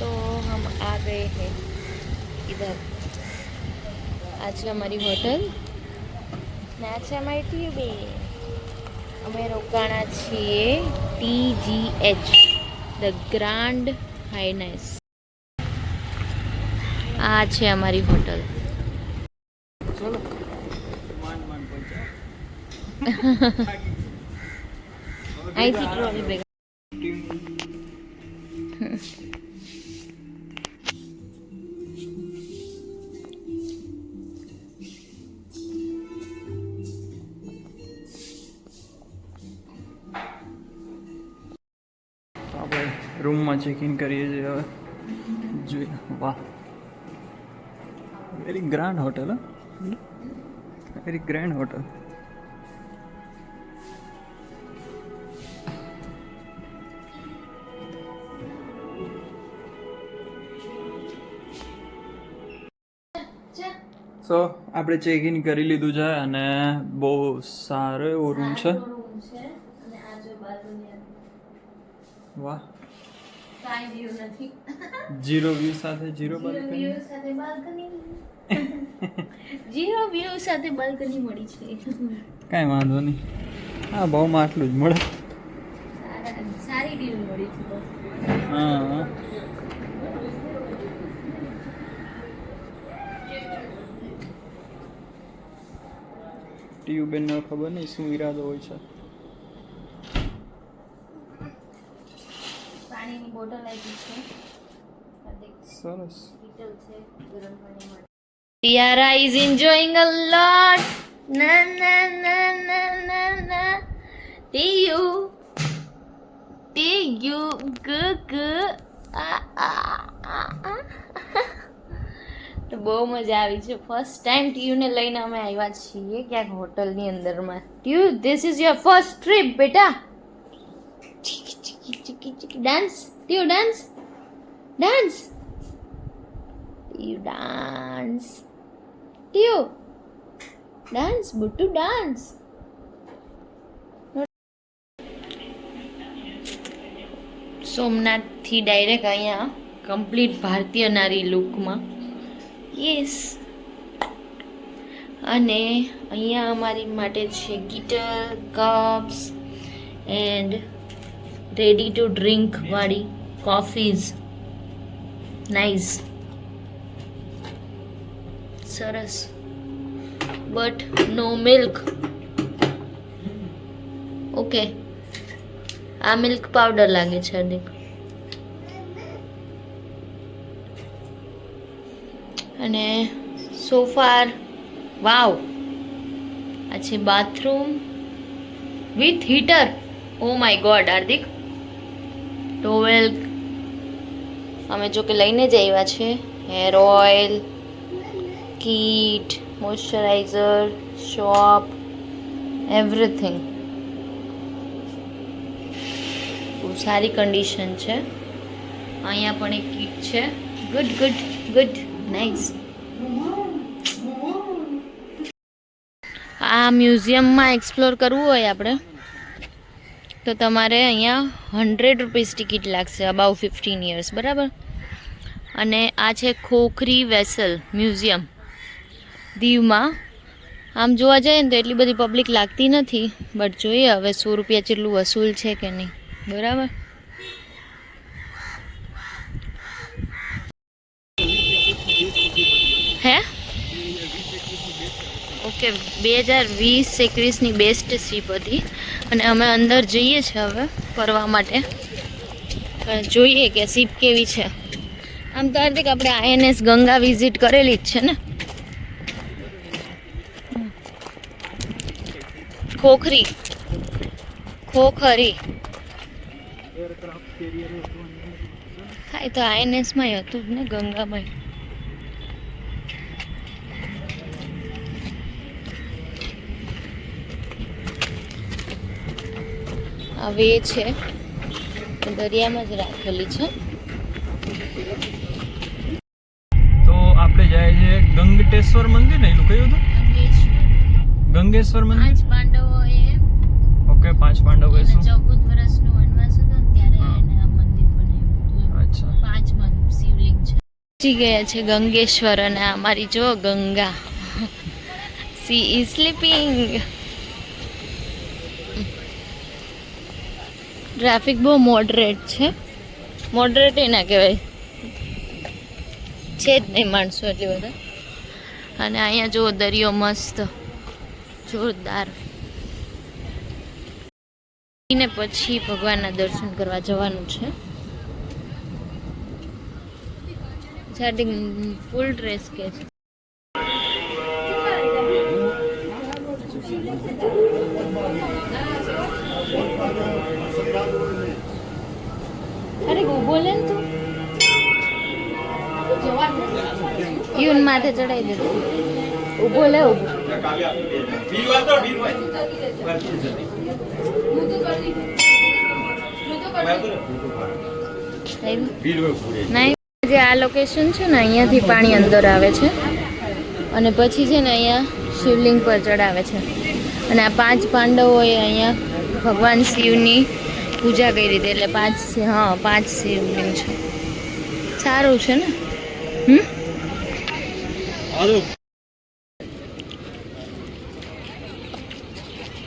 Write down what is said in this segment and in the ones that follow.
तो हम आ गए हैं इधर આ છે અમારી હોટલ ને આ છે અમારી ટ્યુબે અમે રોકાણા છીએ ટીજીએચ ધ ગ્રાન્ડ હાઈનેસ આ છે અમારી હોટલ અહીંથી ટ્રોલી બેગ રૂમમાં ચેક ઇન કરીએ છીએ હવે. જોઈએ. વાહ. Very grand hotel very grand hotel so આપણે ચેક ઇન કરી લીધું છે અને બહુ સારો એવો રૂમ છે. વાહ. જીરો વ્યૂ સાથે જીરો બાલ્કની જીરો વ્યૂ સાથે બાલ્કની મળી છે. કાંઈ વાંધો નહીં. હા ભાવમાં આટલું જ મળે. સારી ડીલ મળી છે. હા. ટ્યુબેનનો ખબર નહીં શું ઈરાદો હોય છે. પાણીની બોટલ આપી છે સરસ બોટલ છે ગરમ પાણી માટે Tiara is enjoying a lot. Na na na na na na. Tiyu. Tiyu. Gu gu. Ah, ah, ah, ah. તો બહુ મજા આવી છે ફર્સ્ટ ટાઈમ ટીયુને લઈને અમે આવ્યા છીએ ક્યાંક હોટલની અંદરમાં TU this is your first trip બેટા ચીકી ચીકી ચીકી ચીકી ડાન્સ ટીયુ ડાન્સ ડાન્સ ટીયુ ડાન્સ ટીયુ ડાન્સ બુટ્ટુ ડાન્સ સોમનાથથી ડાયરેક્ટ અહીંયા કમ્પ્લીટ ભારતીય નારી લુકમાં. યસ અને અહીંયા અમારી માટે છે guitar cups and ready to drink વાળી કોફીઝ નાઇસ સરસ બટ નો મિલ્ક ઓકે આ મિલ્ક પાવડર લાગે છે અધિક. અને સોફાર વાવ આ છે bathroom with heater oh my god Hardik. Towel અમે જો કે લઈને જ આવ્યા છે. Hair oil kit moisturizer shop everything બહુ સારી કન્ડિશન છે. અહીંયા પણ એક કીટ છે. ગુડ ગુડ ગુડ નાઇસ આ મ્યુઝિયમમાં એક્સપ્લોર કરવું હોય આપણે. તો તમારે અહીંયા હંડ્રેડ રૂપીસ ટિકિટ લાગશે અબાઉ ફિફ્ટીન યર્સ બરાબર? અને આ છે ખોખરી વેસલ મ્યુઝિયમ દીવમાં, આમ જોવા જઈએ ને તો એટલી બધી પબ્લિક લાગતી નથી બટ જોઈએ હવે સો રૂપિયા જેટલું વસૂલ છે કે નહીં, બરાબર? હે? ઓકે બે હજાર વીસ એકવીસની બેસ્ટ શીપ હતી. અને અમે અંદર જઈએ છીએ હવે ફરવા માટે. જોઈએ કે શીપ કેવી છે. આમ તો હાર્દિક, આપણે આઈએનએસ ગંગા વિઝિટ કરેલી જ છે ને? ખોખરી. ખોખરી. હા, એ તો આઈએનએસમાં હતું ને ગંગામાં વે છે. દરિયામાં જ રાખેલી છે. તો આપણે જાય છે ગંગટેશ્વર મંદિર ને એનું કયું હતું? ગંગેશ્વર. મંદિર? પાંચ પાંડવોએ ઓકે પાંચ પાંડવો એને શું? ચૌદ વર્ષનો વનવાસ હતો ત્યારે એને આ મંદિર બનાવ્યું અચ્છા. પાંચ શિવલિંગ છે. પહોંચી ગયા છે ગંગેશ્વર અને આ મારી જો Ganga. She is sleeping traffic બહુ મોડરેટ છે. મોડરેટ ના કહેવાય. છે જ નહીં માણસો એટલી બધા. અને અહીંયા જુઓ, દરિયો મસ્ત, જોરદાર. ને પછી ભગવાનના દર્શન કરવા જવાનું છે. સ્ટાર્ટિંગ ફૂલ ડ્રેસ કે છે. અરે ઊભો લે ને તું. યુન માથે ચડાઈ દે. ઊભો લે ઊભો. નહીં જે આ લોકેશન છે ને અહીંયાથી પાણી અંદર આવે છે. અને પછી છે ને અહીંયા શિવલિંગ પર ચડાવે છે. અને આ પાંચ પાંડવોએ અહીંયા ભગવાન શિવની પૂજા કરી હતી એટલે પાંચ હા પાંચ શિવલિંગ છે. સારું છે ને? હમ?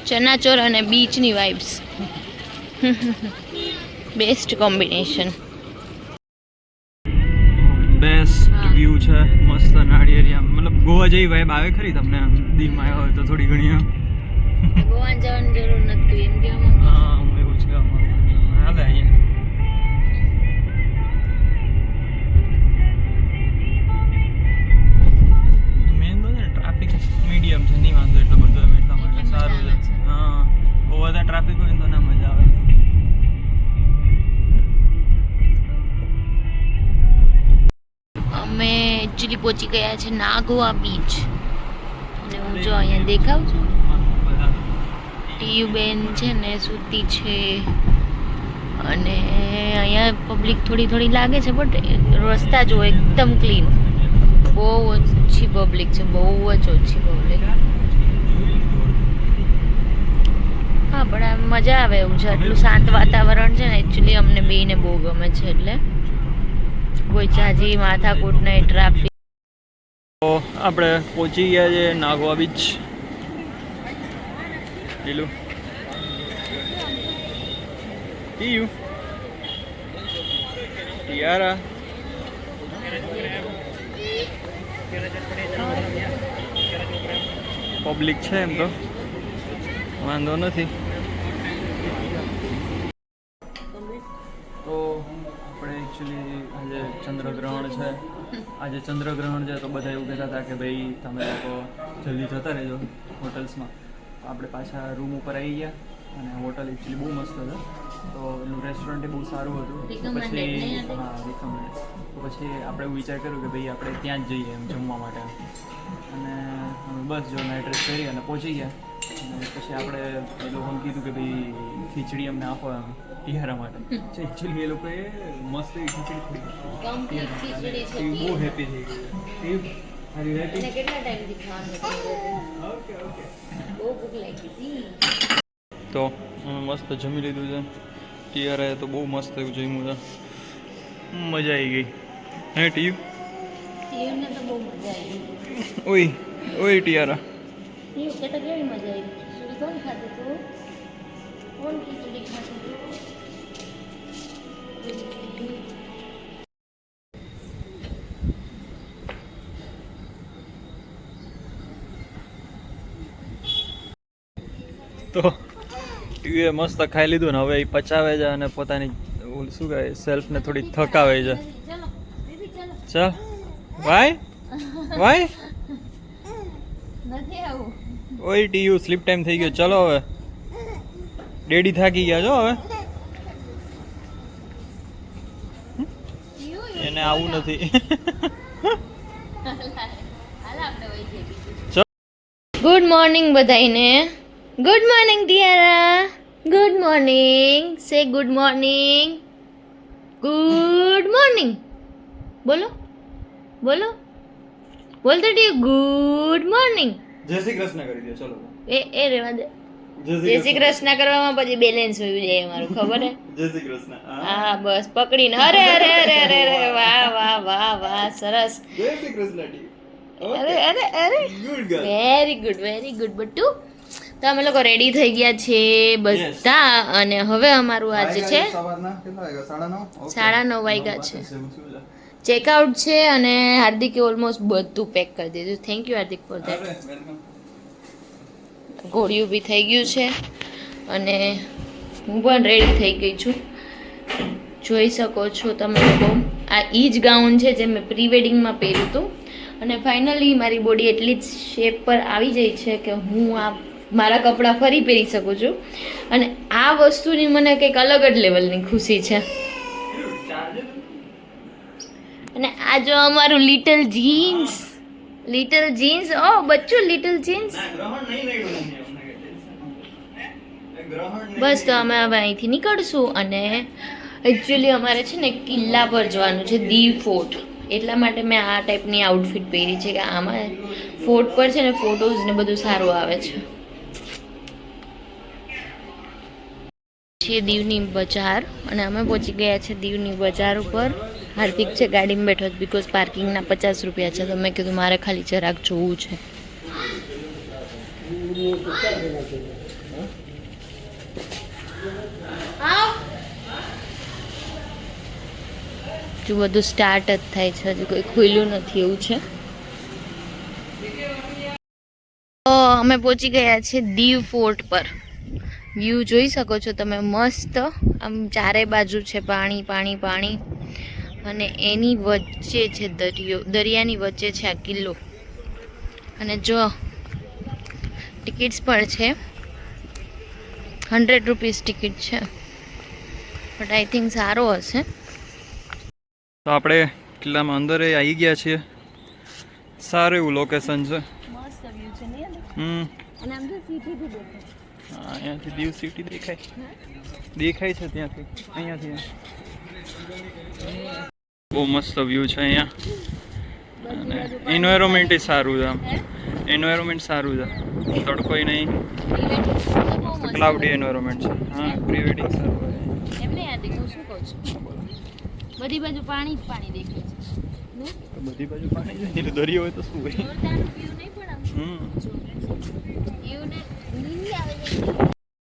ચનાચોર અને બીચની vibes best combination best view છે. મસ્ત નાળિયેરિયા મતલબ ગોવા જેવી વાઇબ આવે ખરી તમને દીવમાં આવ્યા હોય તો થોડી ઘણી આમ ગોવા જવાની જરૂર નથી એમ કહેવામાં હા હું એવું જ કહેવા માંગુ હાલે અહીંયા. મીડિયમ છે નહીં વાંધો એટલો બધો એમ એટલા માટે સારું આવે છે. હા બહુ વધારે ટ્રાફિક હોય તો ના મજા આવે. અમે એકચ્યુઅલી પહોંચી ગયા છે નાગોવા બીચ અને હું જો અહીંયા દેખાવ છું. ટીયુબેન છે ને સૂતી છે. અને અહીંયા પબ્લિક થોડી થોડી લાગે છે બટ રસ્તા જો એકદમ ક્લીન બહુ ઓછી પબ્લિક છે, બહુ જ ઓછી પબ્લિક હા, પણ આમ મજા આવે એવું છે. આટલું શાંત વાતાવરણ છે ને એકચ્યુઅલી અમને બેને બહુ ગમે છે, એટલે. કોઈ ચાજી માથાકૂટ નહીં ટ્રાફિક આપણે પહોંચી ગયા છે નાગવા બીચ લીલું. ટીયુ ટિયારા પબ્લિક છે એમ તો. વાંધો નથી. તો આપણે એકચ્યુઅલી આજે ચંદ્રગ્રહણ છે. આજે ચંદ્રગ્રહણ છે તો બધા એવું કહેતા હતા કે ભાઈ તમે લોકો જલ્દી જતા રહેજો હોટલ્સમાં. આપણે પાછા રૂમ ઉપર આવી ગયા અને હોટલ એકચ્યુઅલી બહુ મસ્ત હતો. તો એનું રેસ્ટોરન્ટ બહુ સારું હતું. પછી હા રિકમેન્ડ તો પછી આપણે એવું વિચાર કર્યું કે ભાઈ આપણે ત્યાં જ જઈએ એમ જમવા માટે. અને અમે બસ જો નાઇટ રેસ્ટ કરી અને પહોંચી ગયા. અને પછી આપણે એ લોકોને કીધું કે ભાઈ ખીચડી અમને આપો એમ તિહારા માટે. એકચ્યુઅલી એ લોકોએ મસ્ત ખીચડી એ બહુ હેપી થઈ ગઈ. આર યુ હેપી કેટલા ટાઈમથી ખાવાનું ઓકે ઓકે બહુ ભૂખ લાગી હતી તો અમે મસ્ત જમી લીધું છે ટિયારાએ તો બહુ મસ્ત એવું જમ્યું છે મજા આવી ગઈ હે ટીવ ટીયુને તો બહુ મજા આવી ઓય ઓય ટિયારા ટીયુ કે તો કેવી મજા આવી ખીચડી કોણ ખાતું તું કોણ ખીચડી ખાતું તું તો ટીવીએ મસ્ત ખાઈ લીધું ને હવે એ પચાવે છે અને પોતાની ઓલું શું કહે સેલ્ફને થોડી થકાવે છે. ચાલો. દીદી ચાલો. ચાલ વાય વાય નથી આવું. ઓય ટીયુ સ્લીપ ટાઈમ થઈ ગયો. ચલો હવે. ડેડી થાકી ગયા છો હવે? એને આવું નથી. ચલ. Good morning બધાઈને good morning Tiara good morning say good morning good morning બોલો બોલો બોલતો ટીયુ ગુડ મોર્નિંગ જય શ્રી કૃષ્ણ કરી દો ચલો. એ એ રેવા દે. જય શ્રી કૃષ્ણ. કરવામાં પછી બેલેન્સ હોય જાય અમારું ખબર હે? જય શ્રી કૃષ્ણ હા. બસ પકડીને. અરે અરે અરે અરે અરે વાહ વાહ વાહ વાહ સરસ. જય શ્રી કૃષ્ણ ટી. અરે અરે અરે. Good girl very good very good બટ્ટુ. તો અમે લોકો રેડી થઈ ગયા છે બધા અને હવે અમારું આજે છે સાડા નવ? વાગ્યા છે. ચેકઆઉટ છે અને હાર્દિકે ઓલમોસ્ટ બધું પેક કરી દીધું. Thank you Hardik for that that ઘોડિયું બી થઈ ગયું છે અને હું પણ રેડી થઈ ગઈ છું. જોઈ શકો છો તમે લોકો. આ ઈ જ ગાઉન છે જે મેં પ્રી વેડિંગમાં પહેર્યું હતું. અને ફાઇનલી મારી બોડી એટલી જ શેપ પર આવી જઈ છે કે હું આ મારા કપડાં ફરી પહેરી શકું છું. અને આ વસ્તુની મને કંઈક અલગ જ લેવલની ખુશી છે. અને આ જો અમારું લિટલ જીન્સ લિટલ જીન્સ ઓ બચ્ચું લિટલ જીન્સ. બસ તો અમે હવે અહીંથી નીકળશું અને એકચ્યુઅલી અમારે છે ને કિલ્લા પર જવાનું છે દીવ ફોર્ટ. એટલા માટે મેં આ ટાઈપની આઉટફિટ પહેરી છે કે આમાં ફોર્ટ પર છે ને ફોટોઝ ને બધું સારું આવે છે. છે દીવની બજાર અને અમે પહોંચી ગયા છે દીવની બજાર ઉપર. હાર્દિક છે, ગાડીમાં બેઠો બીકોઝ પાર્કિંગના પચાસ રૂપિયા છે. તો મેં કીધું મારે ખાલી જરાક જોવું છે. જો બધું સ્ટાર્ટ જ થાય છે. હજુ કોઈ ખુલ્યું નથી એવું છે. અમે પહોંચી ગયા છે દીવ ફોર્ટ પર. વ્યૂ જોઈ શકો છો તમે મસ્ત. આમ ચારે બાજુ છે પાણી પાણી પાણી. અને એની વચ્ચે છે દરિયો દરિયાની વચ્ચે છે આ કિલ્લો. અને જો ટિકિટ્સ પણ છે. હંડ્રેડ રૂપીસ ટિકિટ છે. બટ આઈ થિંક સારો હશે. તો આપણે કિલ્લામાં અંદર આવી ગયા છીએ. સારું એવું લોકેશન છે. મસ્ત વ્યૂ છે ને હમ. અને આમ તો સીટી દેખાય. અહીંયાથી દીવ સિટી દેખાય. દેખાય છે ત્યાંથી. અહીંયાથી બહુ મસ્ત વ્યૂ છે અહીંયા. અને એન્વાયરમેન્ટ સારું છે આમ. એન્વાયરમેન્ટ સારું છે. તડકો નહીં. ક્લાઉડી એન્વાયરમેન્ટ છે. હા પ્રી વેડિંગ સારું હોય. એમને યાદ હું શું કહું છું? બધી બાજુ પાણી જ પાણી દેખાય છે. બધી બાજુ પાણી દરિયો હોય તો શું હોય?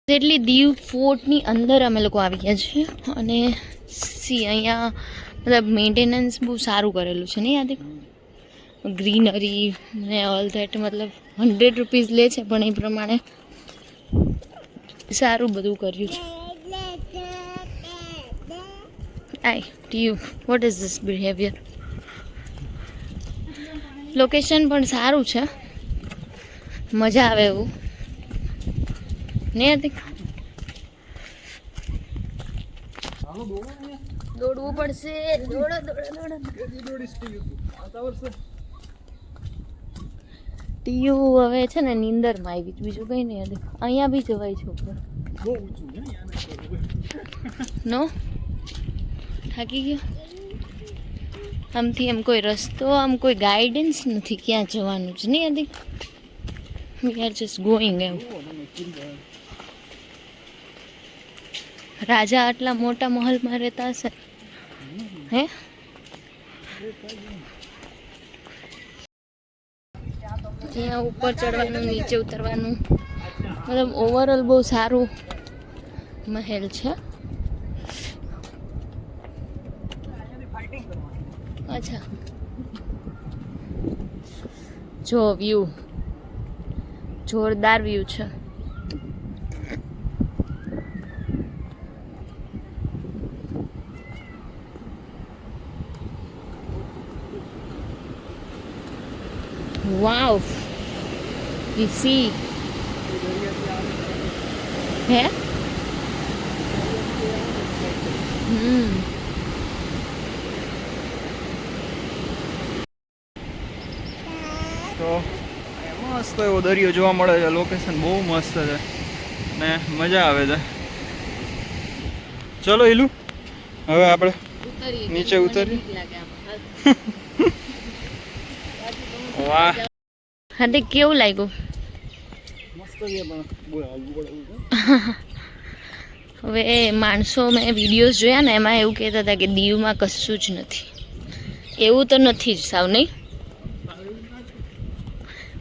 એટલી દીવ ફોર્ટની અંદર અમે લોકો આવી ગયા છીએ અને સી અહીંયા મતલબ મેન્ટેનન્સ બહુ સારું કરેલું છે, નહીં યાદ ગ્રીનરી ને ઓલ ધેટ મતલબ હંડ્રેડ રૂપીઝ લે છે, પણ એ પ્રમાણે સારું બધું કર્યું છે. I TU what is this behaviour location પણ સારું છે. મજા આવે એવું. ને હતી? દોડવું પડશે. દોડો દોડો દોડો. ટીયુ હવે છે ને નીંદરમાં આવી બીજું કંઈ નહીં અહીંયા બી જવાય છોકરો નો? થાકી ગયો? આમથી એમ કોઈ રસ્તો આમ કોઈ ગાઈડન્સ નથી ક્યાં જવાનું જ. નહીં Hardik we are just going એમ. રાજા આટલા મોટા મહલમાં રહેતા હશે? હે? ત્યાં ઉપર ચડવાનું, નીચે ઉતરવાનું. મતલબ ઓવરઓલ બહુ સારું મહેલ છે. અચ્છા. જો વ્યૂ જોરદાર વ્યૂ છે વાવ you see હે હમ મસ્ત એવો દરિયો જોવા મળે છે. લોકેશન બહુ મસ્ત છે. ને મજા આવે છે. ચલો ઈલુ હવે આપણે નીચે આમાં. વાહ. હાર્દિક કેવું લાગ્યું? હવે માણસો મેં વિડીયોઝ જોયા ને એમાં એવું કહેતા હતા કે દીવમાં કશું જ નથી. એવું તો નથી જ સાવ નહીં?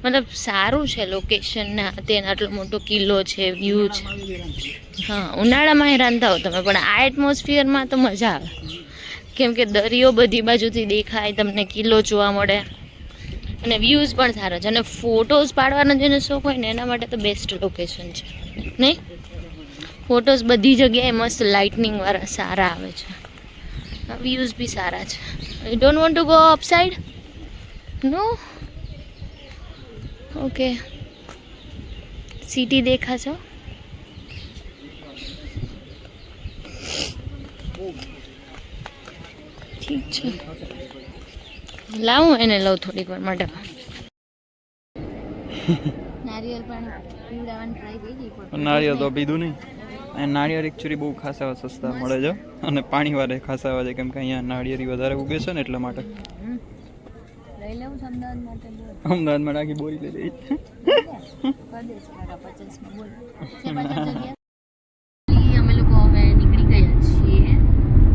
મતલબ સારું છે લોકેશન ના તેને આટલો મોટો કિલ્લો છે વ્યૂ છે. હા, ઉનાળામાં હેરાન થાવ તમે, પણ આ એટમોસ્ફિયરમાં તો મજા આવે. કેમ કે દરિયો બધી બાજુથી દેખાય, તમને કિલ્લો જોવા મળે. અને વ્યૂઝ પણ સારા છે, અને ફોટોઝ પાડવાનો જેને શોખ હોય ને, એના માટે તો બેસ્ટ લોકેશન છે. નહીં? ફોટોઝ બધી જગ્યાએ મસ્ત લાઇટનિંગ વાળા સારા આવે છે. વ્યૂઝ બી સારા છે. You don't want to go upside no okay. City દેખાશો. ઠીક છે. લાવું એને લઉં થોડીક વાર માટે નારિયેળ પણ ટ્રાય કરી પણ નાળિયેર તો પીધું નહીં. અને નાળિયેર એકચુરી બહુ ખાસા એવા સસ્તા મળે છે. અને પાણી વાળા ખાસા આવે છે કેમ કે અહીંયા નાળિયેરી વધારે ઉગે છે ને એટલા માટે. છે અમદાવાદમાં રાખી બોરી લઈ લઈ અમે લોકો હવે નીકળી ગયા છીએ.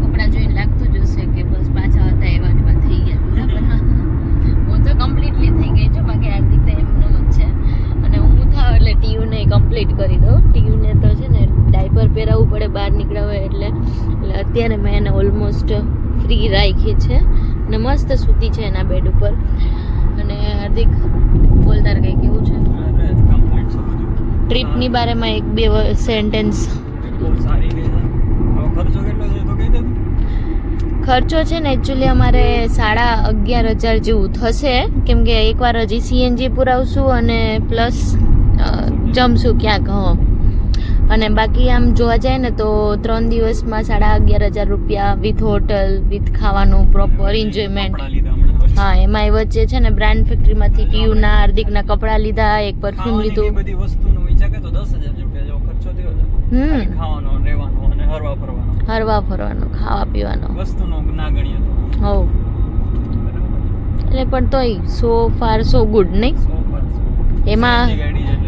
કપડાં જોઈને લાગતું જ હશે કે બસ પાછા હતા એવા ને એવા થઈ ગયા બરાબર હા. હું તો કમ્પ્લીટલી થઈ ગઈ છું. બાકી હાર્દિક તો એમનો જ છે. અને હું થાવ એટલે ટીયુને કમ્પ્લીટ કરી દઉં. ટીયુને તો છે ને ડાયપર પહેરાવવું પડે બહાર નીકળ્યા હોય એટલે. એટલે અત્યારે મેં એને ઓલમોસ્ટ ફ્રી રાખી છે. અને મસ્ત સૂતી છે એના બેડ ઉપર. હાર્દિક બોલતાર કંઈ કેવું છે? ટ્રીપની બારેમાં એક બે સેન્ટેન્સ ખર્ચો છે ને. એકચ્યુઅલી અમારે સાડા અગિયાર હજાર જેવું થશે. કેમ કે એકવાર હજી સીએનજી પુરાવશું અને પ્લસ જમશું ક્યાંક હં. અને બાકી આમ જોવા જાય ને તો ત્રણ દિવસમાં સાડા અગિયાર હજાર રૂપિયા વિથ હોટલ વિથ ખાવાનું પ્રોપર એન્જોયમેન્ટ હા એમાં એ વચ્ચે છે ને બ્રાન્ડ ફેક્ટરીમાંથી ટીયુના હાર્દિકના કપડાં લીધા એક પરફ્યુમ લીધું. બધી વસ્તુનો વિચાર કે તો 10000 રૂપિયા જેવો ખર્ચો થયો હમ. ખાવાનો રહેવાનો અને હરવા ફરવાનો. હરવા ફરવાનો ખાવા પીવાનો. વસ્તુનો ના ગણ્યો તો. હો એટલે પણ તોય સો ફાર સો ગુડ નહીં? એમાં.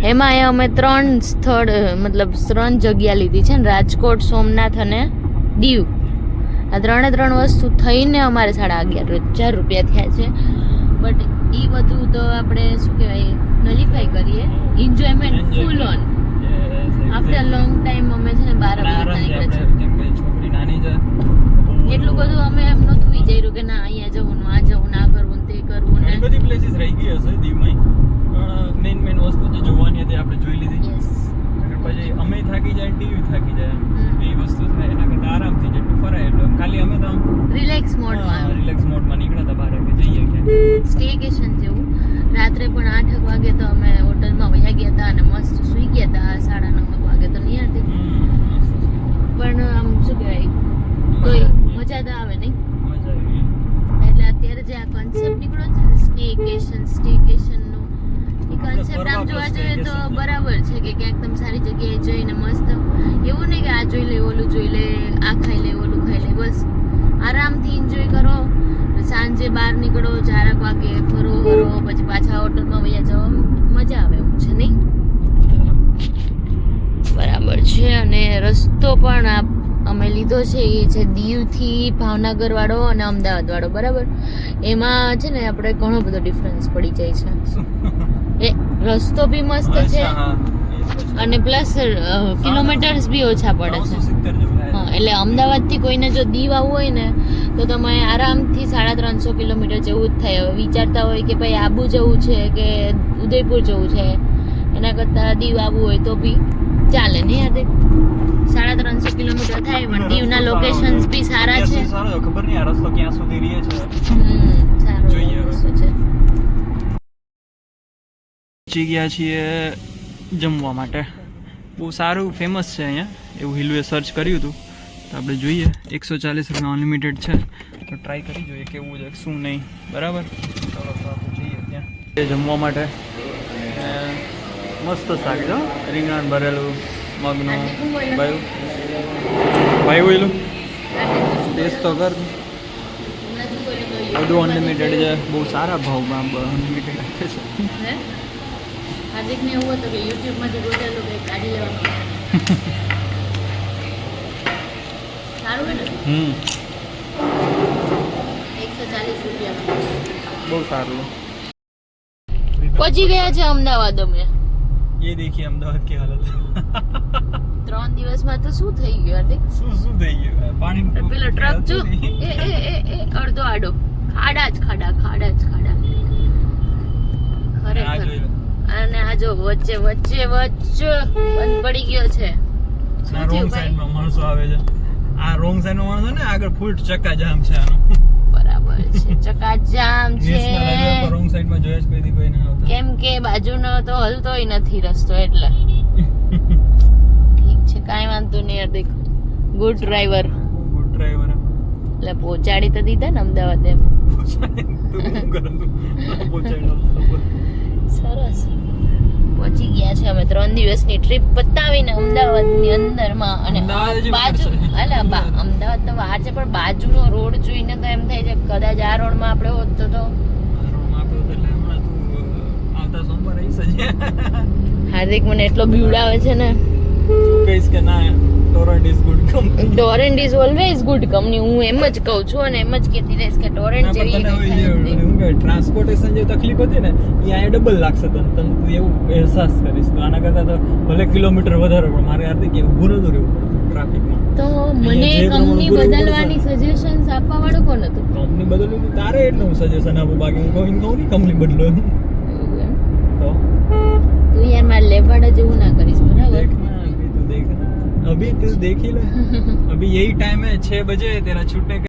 એમાં એ અમે ત્રણ સ્થળ મતલબ ત્રણ જગ્યા લીધી છે ને રાજકોટ સોમનાથ અને દીવ. આ ત્રણે ત્રણ વસ્તુ થઈને અમારે સાડા અગિયાર હજાર રૂપિયા થયા છે. બટ એ બધું તો આપણે શું કહેવાય નલિફાઈ કરીએ. Enjoyment full on after long time અમે છે ને બાર અને વાગે નીકળે છે એટલું બધું અમે એમ નહોતું વિચાર્યું કે ના અહીંયા જવું આ જવું ના કરવું તે કરવું ને. બધી પ્લેસીસ રહી ગઈ હશે દીવમાં પણ મેઇન મેઇન વસ્તુ જે જોવાની હતી આપણે જોઈ લીધી. પછી અમે થાકી જાય ટીવી થાકી જાય હમ. એ વસ્તુ થાય એના કરતાં આરામથી જેટલું ફરાય એટલું ખાલી અમે તો રિલેક્સ મોડમાં રિલેક્સ મોડમાં નીકળ્યા હતા બહાર કે જઈએ ક્યાંક સ્ટેકેશન જેવું રાત્રે પણ આઠ વાગે તો અમે હોટલમાં વયા ગયા હતા અને મસ્ત સુઈ ગયા હતા સાડા નવ વાગે તો નહીં પણ આમ શું કહેવાય કોઈ મજા તો આવે નહીં. એટલે અત્યારે જે આ કોન્સેપ્ટ નીકળ્યો છે ને સ્ટેકેશન નો એ કોન્સેપ્ટ આમ જોવા જોઈએ જઈએ તો બરાબર છે કે ક્યાંક તમે સારી જગ્યાએ જઈને મસ્ત એવું નહીં કે આ જોઈ લે ઓલું જોઈ લે આ ખાઈ લે ઓલું ખાઈ લે બસ. આરામથી એન્જોય કરો સાંજે બહાર નીકળો ચારક વાગે ફરો ફરો પછી પાછા હોટલમાં વૈયા જવા મજા આવે એવું છે નહીં બરાબર છે અને રસ્તો પણ આ અમે લીધો છે એ છે દીવથી ભાવનગર વાળો અને અમદાવાદ વાળો બરાબર એમાં છે ને આપણે ઘણો બધો ડિફરન્સ પડી જાય છે એ રસ્તો બી મસ્ત. છે. અને પ્લસ કિલોમીટર્સ બી ઓછા પડે છે. 370 જેવું થાય. હા એટલે અમદાવાદથી કોઈને જો દીવ આવવું હોય ને તો તમે આરામથી સાડા ત્રણસો કિલોમીટર જેવું જ થાય. હવે વિચારતા હોય કે ભાઈ આબુ જવું છે કે ઉદયપુર જવું છે એના કરતાં દીવ આવવું હોય તો બી ચાલે નહીં યાદ સાડા ત્રણસો કિલોમીટર થાય પણ દીવના લોકેશન્સ બી સારા છે. ખબર નહીં આ રસ્તો ક્યાં સુધી રહે છે. હમ, સારો જોઈએ રસ્તો છે. પહોંચી ગયા છીએ જમવા માટે. બહુ સારું ફેમસ છે અહીંયા. એવું હિલવે સર્ચ કર્યું હતું. તો આપણે જોઈએ. એકસો ચાલીસ રૂપિયા અનલિમિટેડ છે. તો ટ્રાય કરી જોઈએ કેવું છે, શું નહીં. બરાબર? ચાલો, તો આપણે જઈએ ત્યાં. જમવા માટે. મસ્ત શાક છે. રીંગણ, ભરેલું, મગનું ભાઈ ભાઈ ઓઈલું ટેસ્ટ તો કર. બધું અનલિમિટેડ છે. બહુ સારા ભાવમાં અનલિમિટેડ આપે છે? હાર્દિકને એવું હતું કે યુટ્યુબમાંથી ગોતેલું કંઈક કાઢી સારું એકસો ચાલીસ રૂપિયા. બહુ સારું. પહોંચી ગયા છે અમદાવાદ અમે. એ દેખીએ અમદાવાદ કે હાલત. ત્રણ દિવસમાં તો શું થઈ ગયું હાર્દિક? શું શું થઈ ગયું? પાણી પેલો ટ્રક જો એ એ એ એ અડધો આડો. ખાડા જ ખાડા ખાડા જ ખાડા. ખરેખર. અને આ જો વચ્ચે વચ્ચે વચ્ચે બંધ પડી ગયો છે. આ રોંગ સાઈડ માણસો આવે છે. આ રોંગ સાઈડમાં માણસો ને આગળ ફૂલ ચક્કા જામ છે આનો. બરાબર છે છે. નેશનલ હાઈવે પર રોંગ સાઈડમાં જોયા જ કોઈથી કોઈ ના આવતા. કેમ કે બાજુનો તો હલતોય નથી રસ્તો એટલે. ઠીક છે કાઈ વાંધો નહીં Hardik good driver good driver એટલે પહોંચાડી તો દીધા ને અમદાવાદ એમ. પહોંચાડી તો કરે? તું પહોંચાડ્યો સરસ. પહોંચી ગયા છે અમે ત્રણ દિવસની ટ્રીપ પતાવીને અમદાવાદની અંદરમાં અને બાજુ અલા બા અમદાવાદ તો વાર છે પણ બાજુનો રોડ જોઈને તો એમ થાય છે કદાચ આ રોડમાં આપણે હોત તો તો હાર્દિક મને એટલો બીવડાવે છે ને. કહીશ કે ના. Torrent is good company Torrent is always good company હું એમ જ કહું છું અને એમ જ કહેતી રહીશ કે ટોરેન્ટ જેવી ટ્રાન્સપોર્ટેશન જે તકલીફ હતી ને એ ડબલ લાગશે તને તને તું એવું અહેસાસ કરીશ. તો આના કરતાં તો ભલે કિલોમીટર વધારે પણ મારે આથી કે ઊભું નતું રહેવું ટ્રાફિકમાં. તો મને કંપની બદલવાની સજેશન્સ આપવા વાળો કોણ હતો? કંપની બદલવી તારે એટલે હું સજેશન આપું. બાકી હું કહું કહું નહીં કંપની બદલો. તો? તું યાર મારે લેવાડા જેવું ના કરીશ બરાબર? अभी तू देखना अभी तू देख ही ले अभी यही टाइम है छह बजे तेरा छूटने का